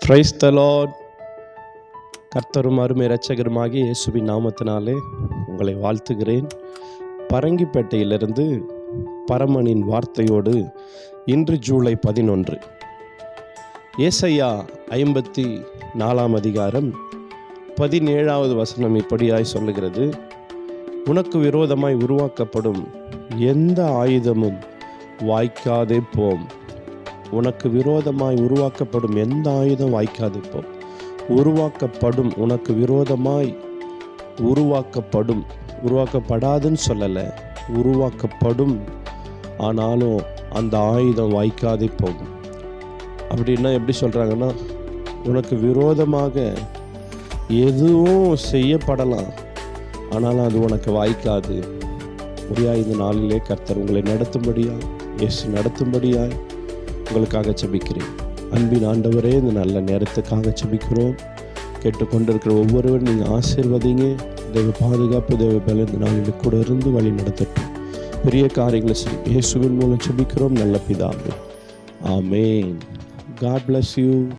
Praise the Lord கர்த்தரும் அருமை இரட்சகருமாகி இயேசுவின் நாமத்தினாலே உங்களை வாழ்த்துகிறேன். பரங்கிப்பேட்டையிலிருந்து பரமனின் வார்த்தையோடு இன்று ஜூலை பதினொன்று. ஏசையா ஐம்பத்தி நாலாம் அதிகாரம் பதினேழாவது வசனம் இப்படியாய் சொல்லுகிறது. உனக்கு விரோதமாய் உருவாக்கப்படும் எந்த ஆயுதமும் வாய்க்காதே போம். உனக்கு விரோதமாய் உருவாக்கப்படும் எந்த ஆயுதம் வாய்க்காது இப்போ உருவாக்கப்படும் உனக்கு விரோதமாய் உருவாக்கப்படும். உருவாக்கப்படாதுன்னு சொல்லலை. உருவாக்கப்படும். ஆனாலும் அந்த ஆயுதம் வாய்க்காதே போகும் அப்படின்னா எப்படி சொல்கிறாங்கன்னா உனக்கு விரோதமாக எதுவும் செய்யப்படலாம். ஆனாலும் அது உனக்கு வாய்க்காது. முடியா இந்த நாளிலே கர்த்தர் உங்களை நடத்தும்படியாய் இயேசு நடத்தும்படியாய் உங்களுக்காக ஜபிக்கிறேன். அன்பின் ஆண்டவரே இந்த நல்ல நேரத்துக்காக ஜெபிக்கிறோம். கேட்டுக்கொண்டிருக்கிற ஒவ்வொருவரும் நீங்கள் ஆசீர்வதிங்க. தேவ பாதுகாப்பு தேவ பல நாங்கள் கூட இருந்து வழி நடத்தட்டும். பெரிய காரியங்களை செய்யும் இயேசுவின் மூலம் ஜபிக்கிறோம். நல்ல பிதாவே. ஆமேன். God bless you